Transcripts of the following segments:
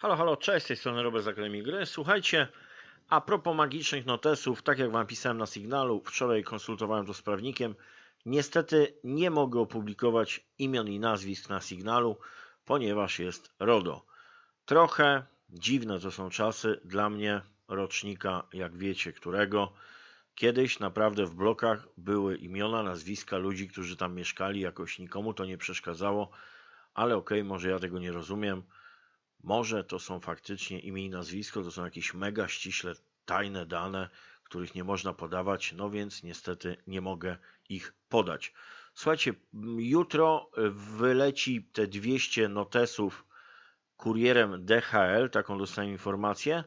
Halo, halo, cześć, z tej strony Robert z Akademii Gry. Słuchajcie, a propos magicznych notesów, tak jak Wam pisałem na Signalu, wczoraj konsultowałem to z prawnikiem. Niestety nie mogę opublikować imion i nazwisk na Signalu, ponieważ jest RODO. Trochę dziwne to są czasy dla mnie, rocznika, jak wiecie, którego. Kiedyś naprawdę w blokach były imiona, nazwiska ludzi, którzy tam mieszkali, jakoś nikomu to nie przeszkadzało, ale okej, może ja tego nie rozumiem. Może to są faktycznie imię i nazwisko, to są jakieś mega ściśle tajne dane, których nie można podawać, no więc niestety nie mogę ich podać. Słuchajcie, jutro wyleci te 200 notesów kurierem DHL, taką dostałem informację.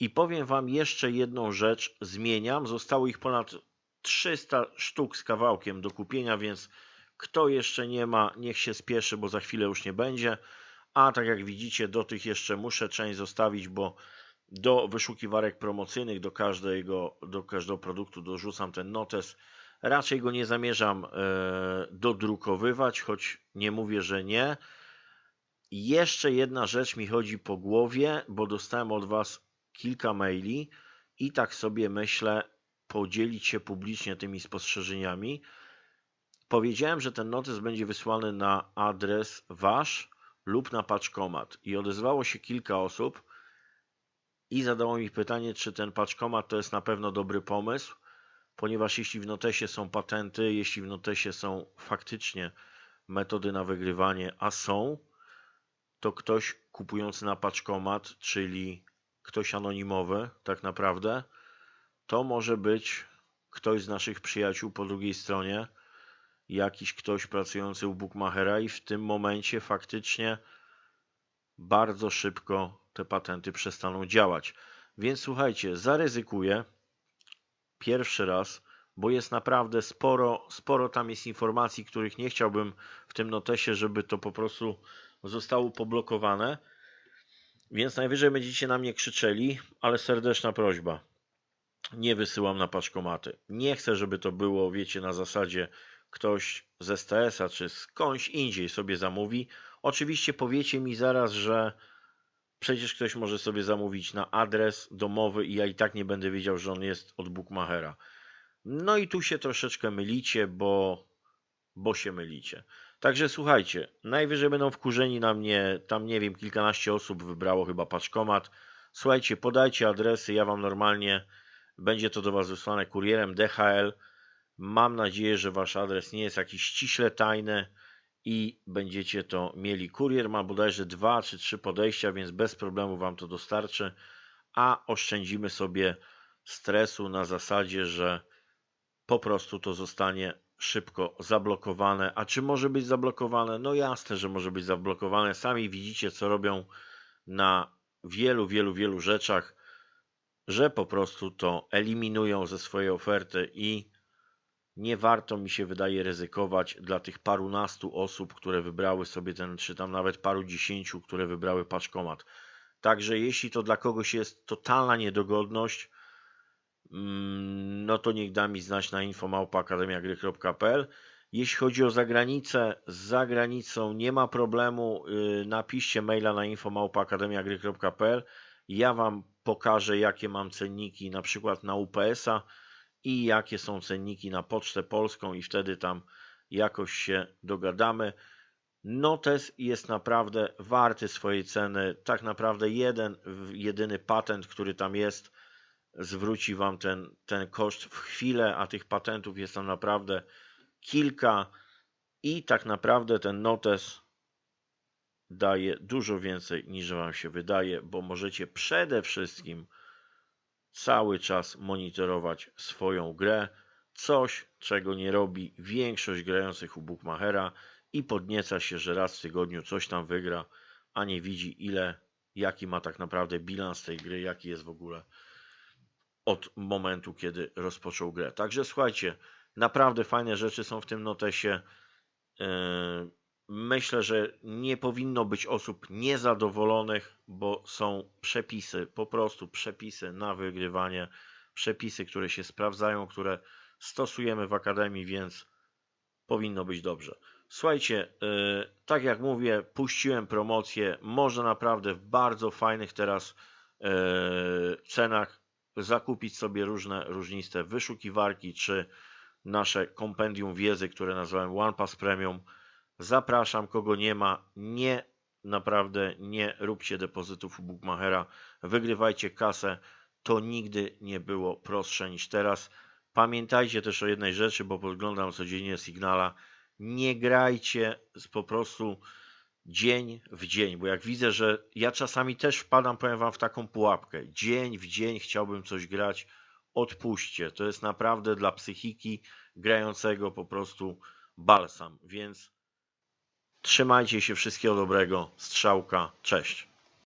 I powiem Wam jeszcze jedną rzecz, zmieniam. Zostało ich ponad 300 sztuk z kawałkiem do kupienia, więc kto jeszcze nie ma, niech się spieszy, bo za chwilę już nie będzie. A tak jak widzicie, do tych jeszcze muszę część zostawić, bo do wyszukiwarek promocyjnych, do każdego, do każdego produktu dorzucam ten notes. Raczej go nie zamierzam e, dodrukowywać, choć nie mówię, że nie. Jeszcze jedna rzecz mi chodzi po głowie, bo dostałem od Was kilka maili i tak sobie myślę podzielić się publicznie tymi spostrzeżeniami. Powiedziałem, że ten notes będzie wysłany na adres Wasz lub na paczkomat. I odezwało się kilka osób i zadało mi pytanie, czy ten paczkomat to jest na pewno dobry pomysł, ponieważ jeśli w notesie są patenty, jeśli w notesie są faktycznie metody na wygrywanie, a są, to ktoś kupujący na paczkomat, czyli ktoś anonimowy, tak naprawdę, to może być ktoś z naszych przyjaciół po drugiej stronie, jakiś ktoś pracujący u Bookmachera i w tym momencie faktycznie bardzo szybko te patenty przestaną działać. Więc słuchajcie, zaryzykuję pierwszy raz, bo jest naprawdę sporo, sporo tam jest informacji, których nie chciałbym w tym notesie, żeby to po prostu zostało poblokowane. Więc najwyżej będziecie na mnie krzyczeli, ale serdeczna prośba. Nie wysyłam na paczkomaty. Nie chcę, żeby to było, wiecie, na zasadzie ktoś z STS-a czy skądś indziej sobie zamówi. Oczywiście powiecie mi zaraz, że przecież ktoś może sobie zamówić na adres domowy i ja i tak nie będę wiedział, że on jest od Bookmachera. No i tu się troszeczkę mylicie, bo, bo się mylicie. Także słuchajcie, najwyżej będą wkurzeni na mnie, tam nie wiem, kilkanaście osób wybrało chyba paczkomat. Słuchajcie, podajcie adresy, ja wam normalnie, będzie to do was wysłane kurierem DHL. Mam nadzieję, że wasz adres nie jest jakiś ściśle tajny i będziecie to mieli. Kurier ma bodajże dwa czy trzy podejścia, więc bez problemu wam to dostarczy, a oszczędzimy sobie stresu na zasadzie, że po prostu to zostanie szybko zablokowane. A czy może być zablokowane? No jasne, że może być zablokowane. Sami widzicie, co robią na wielu, wielu, wielu rzeczach, że po prostu to eliminują ze swojej oferty i nie warto mi się wydaje ryzykować dla tych parunastu osób, które wybrały sobie ten, czy tam nawet paru dziesięciu, które wybrały paczkomat. Także jeśli to dla kogoś jest totalna niedogodność, Mm, no to niech da mi znać na infomałpaakademiagry.pl. Jeśli chodzi o zagranicę, z zagranicą nie ma problemu. Y, napiszcie maila na infomałpaakademiagry.pl. Ja Wam pokażę, jakie mam cenniki na przykład na UPS-a i jakie są cenniki na Pocztę Polską i wtedy tam jakoś się dogadamy. Notes jest naprawdę warty swojej ceny. Tak naprawdę jeden, jedyny patent, który tam jest, zwróci Wam ten, ten koszt w chwilę, a tych patentów jest tam naprawdę kilka i tak naprawdę ten notes daje dużo więcej niż Wam się wydaje, bo możecie przede wszystkim cały czas monitorować swoją grę, coś czego nie robi większość grających u Bookmachera i podnieca się, że raz w tygodniu coś tam wygra, a nie widzi ile, jaki ma tak naprawdę bilans tej gry, jaki jest w ogóle od momentu, kiedy rozpoczął grę. Także słuchajcie, naprawdę fajne rzeczy są w tym notesie. Yy, myślę, że nie powinno być osób niezadowolonych, bo są przepisy, po prostu przepisy na wygrywanie, przepisy, które się sprawdzają, które stosujemy w akademii, więc powinno być dobrze. Słuchajcie, yy, tak jak mówię, puściłem promocję. Można naprawdę w bardzo fajnych teraz yy, cenach zakupić sobie różne różniste wyszukiwarki czy nasze kompendium wiedzy, które nazwałem OnePass Premium. Zapraszam, kogo nie ma, nie naprawdę nie róbcie depozytów u Bookmachera, wygrywajcie kasę. To nigdy nie było prostsze niż teraz. Pamiętajcie też o jednej rzeczy, bo podglądam codziennie Signala. Nie grajcie po prostu dzień w dzień, bo jak widzę, że ja czasami też wpadam, powiem Wam, w taką pułapkę. Dzień w dzień chciałbym coś grać, odpuśćcie. To jest naprawdę dla psychiki grającego po prostu balsam, więc trzymajcie się, wszystkiego dobrego, strzałka, cześć.